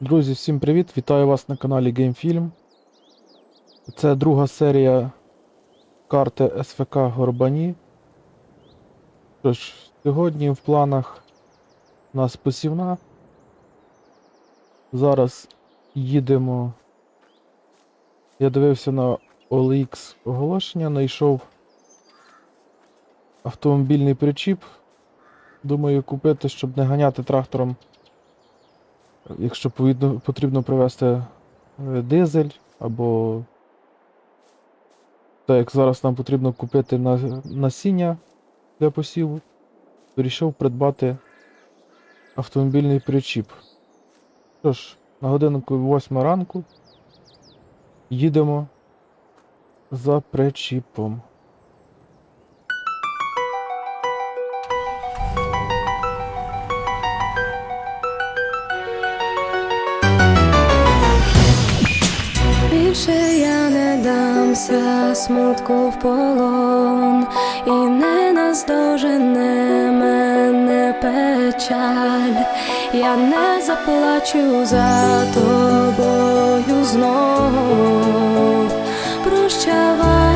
Друзі, всім привіт! Вітаю вас на каналі GameFilm. Це друга серія карти СВК Горбані. Тож, сьогодні в планах у нас посівна. Зараз їдемо. Я дивився на OLX оголошення, знайшов автомобільний причіп. Думаю, купити, щоб не ганяти трактором якщо потрібно привезти е, дизель або так як зараз нам потрібно купити насіння для посіву, вирішив придбати автомобільний причіп. Що ж, на годинку 8 ранку їдемо за причіпом. Більше я не дамся смутку в полон, і не наздожене мене печаль. Я не заплачу за тобою знов. Прощавай,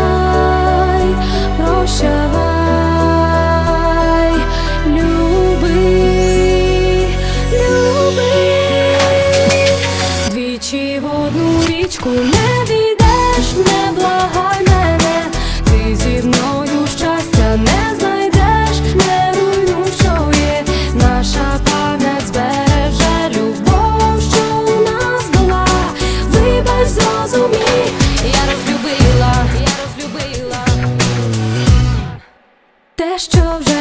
Те, що вже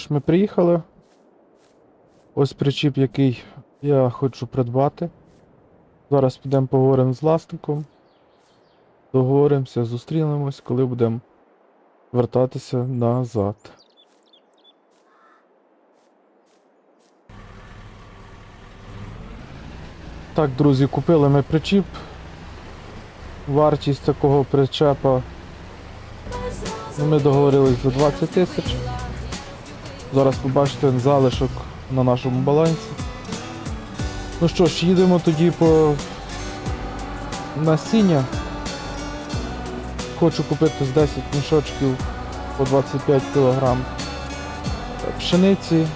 ж, ми приїхали. Ось причіп, який я хочу придбати. Зараз підемо поговоримо з власником. Договоримося, зустрінемось, коли будемо вертатися назад. Так, друзі, купили ми причіп. Вартість такого причепа. Ми договорились за 20 тисяч. Зараз побачите залишок на нашому балансі. Ну що ж, їдемо тоді по насіння. Хочу купити з 10 мішочків по 25 кг пшениці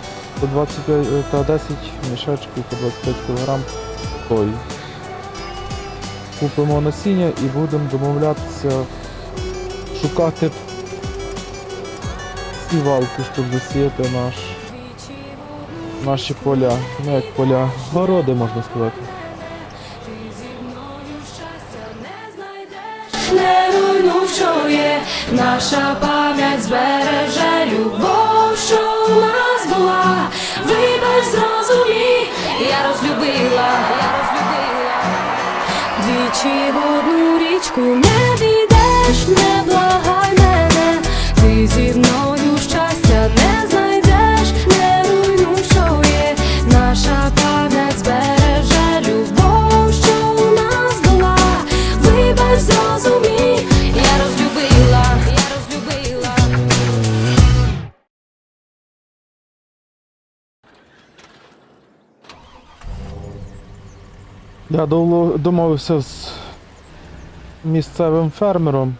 по 25 е, та 10 мішочків по 25 кг сої. Купимо насіння і будемо домовлятися шукати сівалку, щоб засіяти наш, наші поля. Ну як поля, городи можна сказати. не руйнуй, що є, наша пам'ять збереже любов, що у нас була. Вибач, зрозумій, я розлюбила, я розлюбила. Двічі в одну річку не війдеш, не благай Я домовився з місцевим фермером,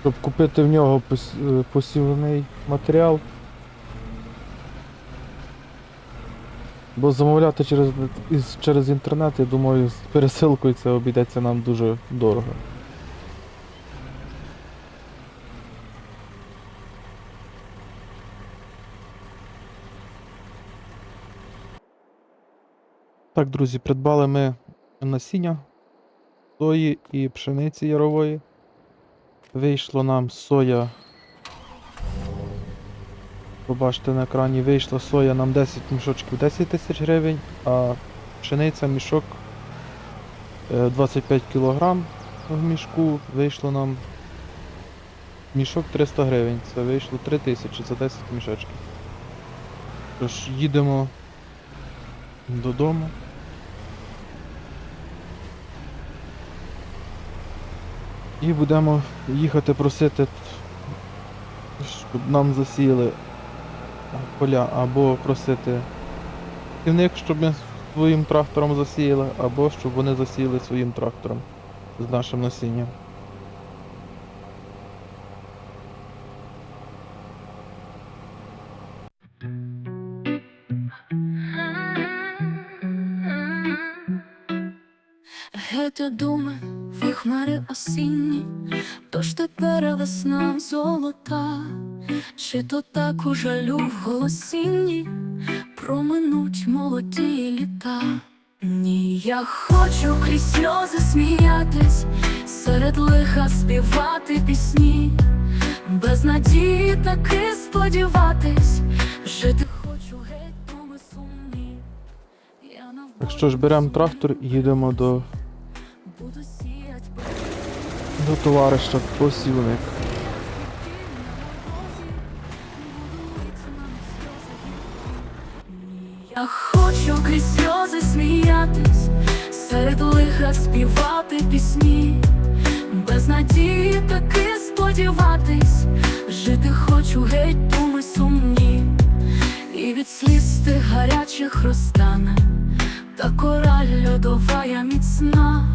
щоб купити в нього е, посівний матеріал. Бо замовляти через, через інтернет, я думаю, з пересилкою це обійдеться нам дуже дорого. Так, друзі, придбали ми насіння сої і пшениці ярової. Вийшло нам соя. Побачите на екрані, вийшла соя нам 10 мішочків 10 тисяч гривень, а пшениця мішок е, 25 кг в мішку вийшло нам мішок 300 гривень. Це вийшло 3 тисячі за 10 мішочків. Тож їдемо додому. І будемо їхати просити, щоб нам засіяли поля, або просити півник, щоб ми своїм трактором засіяли, або щоб вони засіяли своїм трактором з нашим насінням. Осінні, тож тепер весна золота, чи то так у жалю в голосінні проминуть молоді літа. Ні, я хочу крізь сльози сміятись, серед лиха співати пісні, без надії таки сподіватись, жити хочу геть думи сумні. Так що ж беремо трактор і їдемо до, до товариша посівник. Я хочу крізь сльози сміятись, серед лиха співати пісні, без надії таки сподіватись, жити хочу геть думи сумні, і від сліз тих гарячих розтане, та кораль льодова я міцна.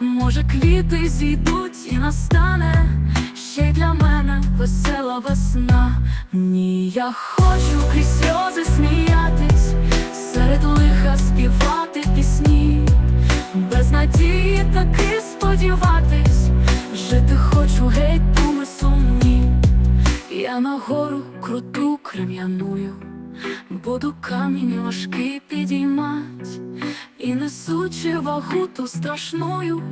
Може, квіти зійдуть настане ще й для мене весела весна. Ні, я хочу крізь сльози сміятись, серед лиха співати пісні, без надії таки сподіватись, жити хочу геть думи сумні. Я на гору круту крем'яную, буду камінь важкий підіймать, і несучи вагу ту страшною.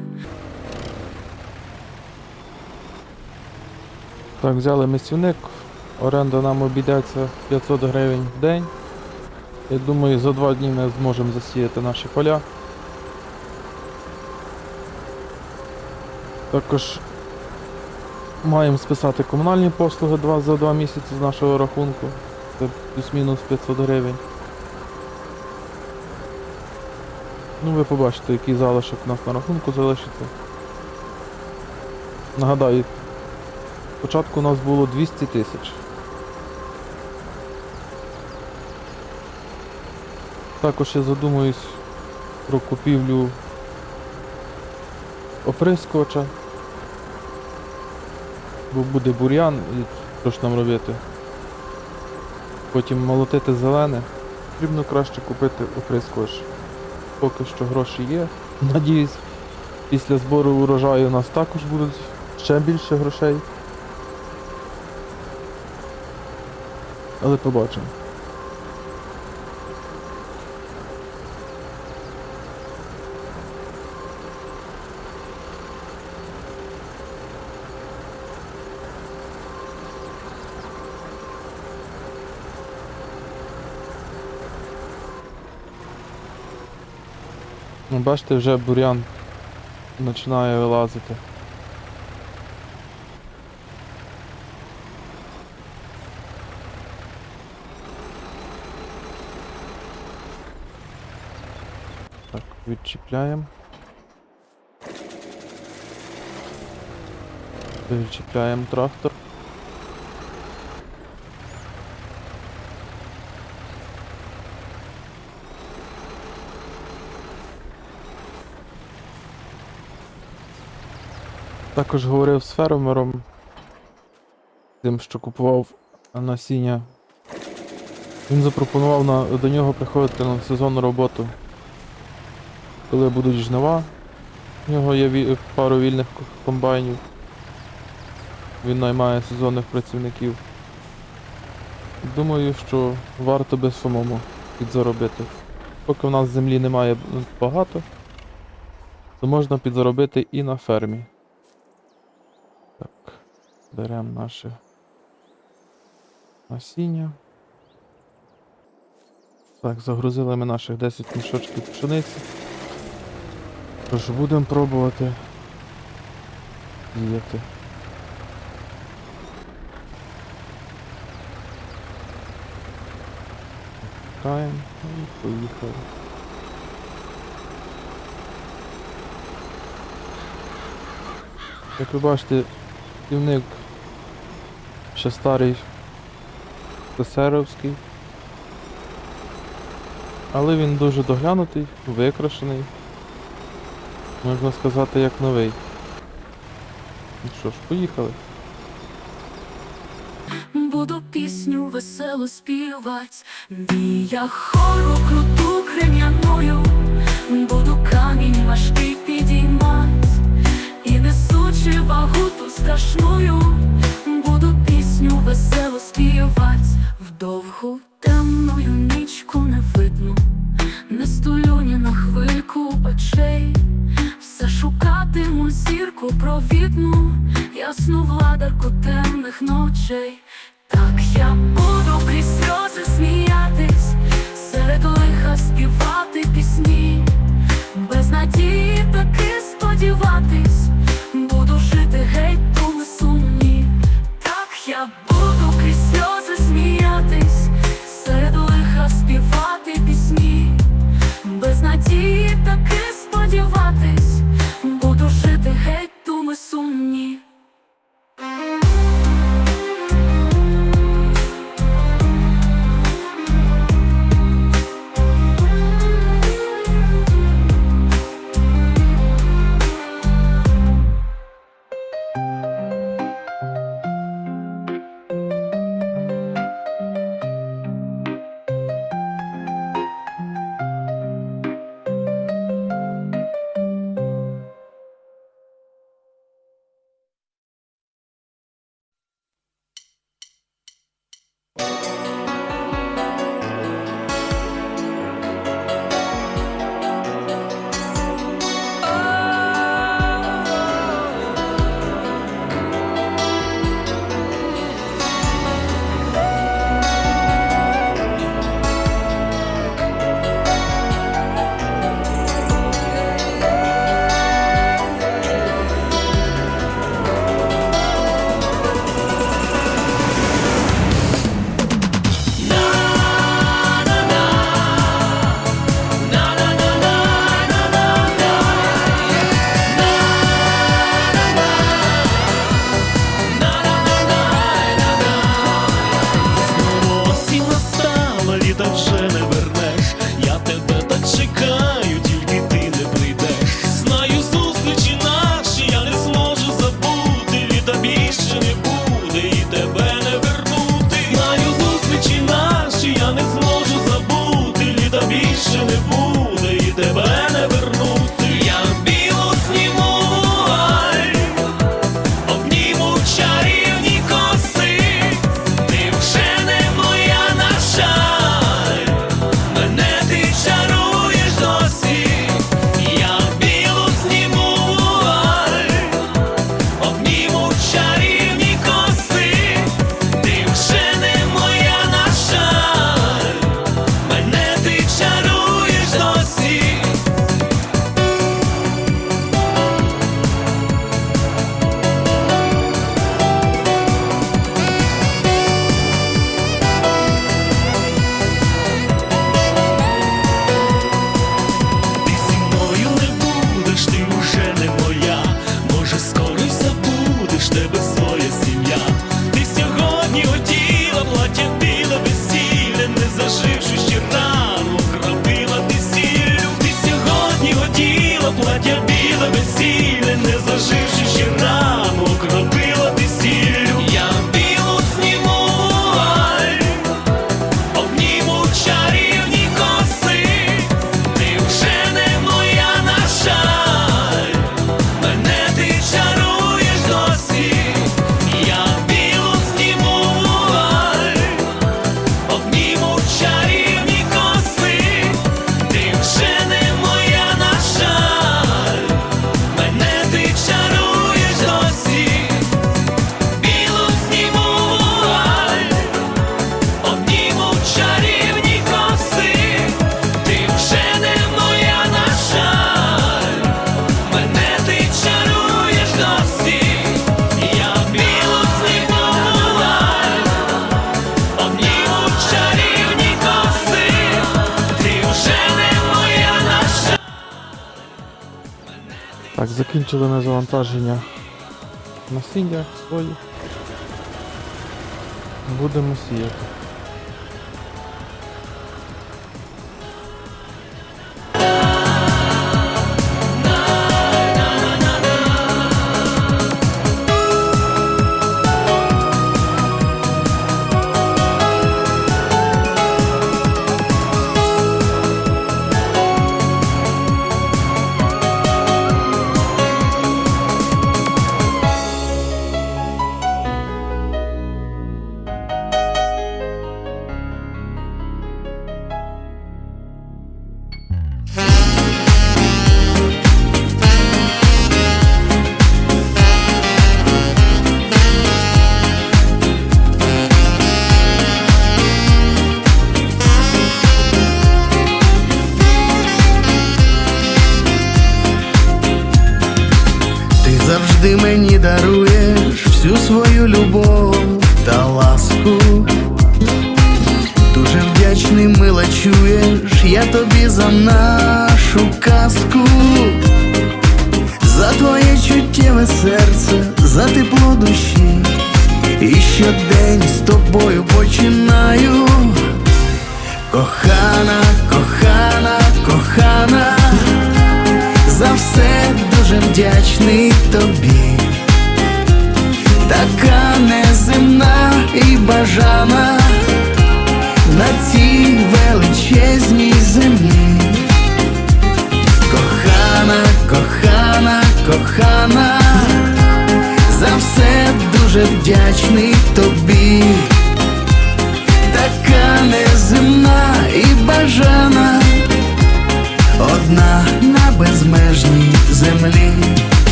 Так, взяли місівник. Оренда нам обійдеться 500 гривень в день. Я думаю, за два дні ми зможемо засіяти наші поля. Також маємо списати комунальні послуги два, за два місяці з нашого рахунку. Це плюс-мінус 500 гривень. Ну, ви побачите, який залишок у нас на рахунку залишиться. Нагадаю, Спочатку у нас було 200 тисяч. Також я задумуюсь про купівлю оприскувача. Бо буде бур'ян і що ж нам робити. Потім молотити зелене. Потрібно краще купити оприскувач. Поки що гроші є. Надіюсь, після збору урожаю у нас також будуть ще більше грошей. Але побачимо. Ну, бачите, вже бур'ян починає вилазити. Так, відчіпляємо. Відчіпляємо трактор. Також говорив з фермером, тим, що купував насіння. Він запропонував на, до нього приходити на сезонну роботу коли будуть жнива. У нього є пару вільних комбайнів. Він наймає сезонних працівників. Думаю, що варто би самому підзаробити. поки в нас землі немає багато, то можна підзаробити і на фермі. Так, беремо наше насіння. Так, загрузили ми наших 10 мішочків пшениці. Тож будемо пробувати діяти. Чекаємо і поїхали. Як ви бачите, півник ще старий Тесеровський. Але він дуже доглянутий, викрашений. Можна сказати, як новий. Ну що ж, поїхали. Буду пісню веселу співать, Бія хору круту крем'яною, буду камінь важкий підіймать, і несучи вагу ту страшную, буду пісню веселу співать, в Закінчили ми завантаження насіння свої. Будемо сіяти. за тепло душі.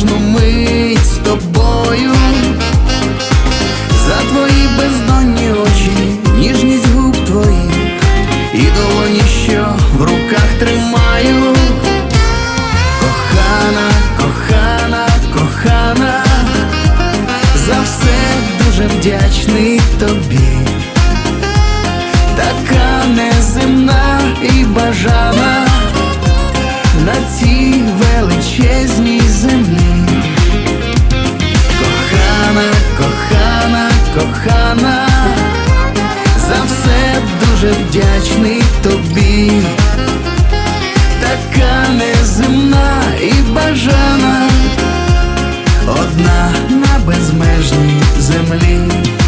кожну мить з тобою, за твої бездонні очі, ніжність губ твоїх, і долоні, що в руках тримаю, кохана, кохана, кохана, за все дуже вдячний тобі, така неземна і бажана. На цій величезній землі. кохана, кохана, за все дуже вдячний тобі, така неземна і бажана, одна на безмежній землі.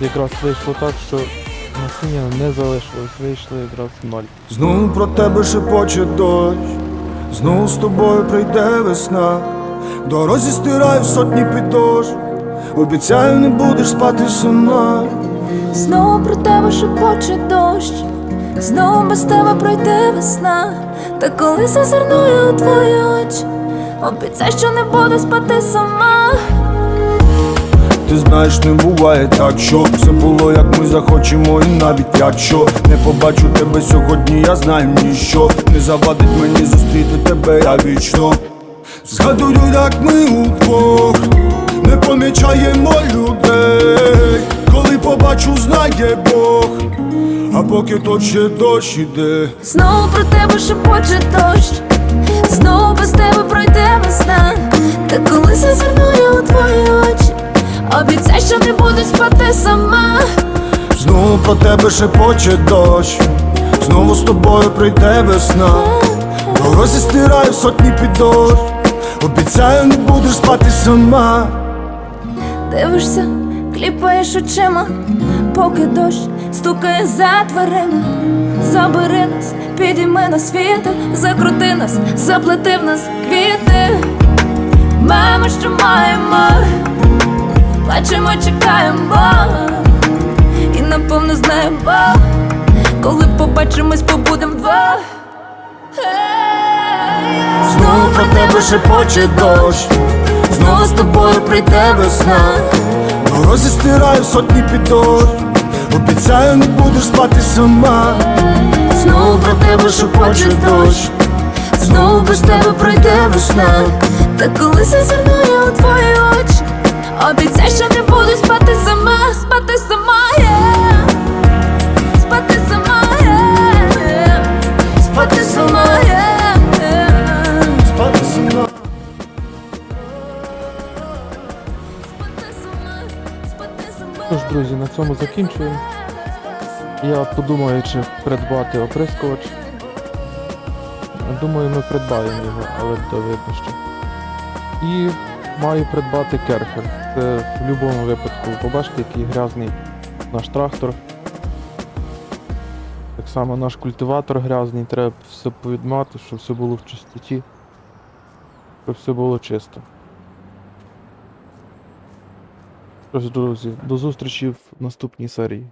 Якраз вийшло так, що насіння не залишилось, вийшли якраз ноль. Знову про тебе шепоче дощ, знову з тобою прийде весна. В Дорозі стираю сотні підошв, обіцяю, не будеш спати сама. Знову про тебе шепоче дощ, знову без тебе пройде весна. Та коли зазирну у твої очі, обіцяй, що не буду спати сама. Ти знаєш, не буває так, що все було, як ми захочемо, і навіть якщо не побачу тебе сьогодні, я знаю ніщо не завадить мені зустріти тебе, я вічно Згадую, як ми удвох не помічаємо людей, коли побачу, знає Бог, а поки то ще дощ іде. Знову про тебе шепоче дощ, знову без тебе пройде весна. Та коли зазирну у твої очі, обіцяй, що не буду спати сама. Знову про тебе шепоче дощ, знову з тобою прийде весна. Дорозі стираю сотні підошв, обіцяю, не будеш спати сама. Дивишся, кліпаєш очима, поки дощ стукає за дверима. Забери нас, підійми нас вітер, закрути нас, заплети в нас квіти. маємо, що маємо, плачемо, чекаємо, і напевно знаємо, коли побачимось, побудем вдвох. Знову про тебе шепоче дощ, знову з тобою прийде весна. Морози стираю сотні підошв, обіцяю, не будеш спати сама. Знову про тебе шепоче дощ, Знову без тебе пройде весна Та коли зазирнує у твої очі Обіцяй, що не буду спати сама, спати сама. Спати сама. Спати сама, спати сама. Тож, друзі, на цьому закінчуємо. Я подумаю, чи придбати оприскувач. Думаю, ми придбаємо його, але то видно ще. І маю придбати керхер. Це в будь-якому випадку. Побачите, який грязний наш трактор. Так само наш культиватор грязний, треба все повідмати, щоб все було в чистоті. Щоб все було чисто. Друзі, до зустрічі в наступній серії.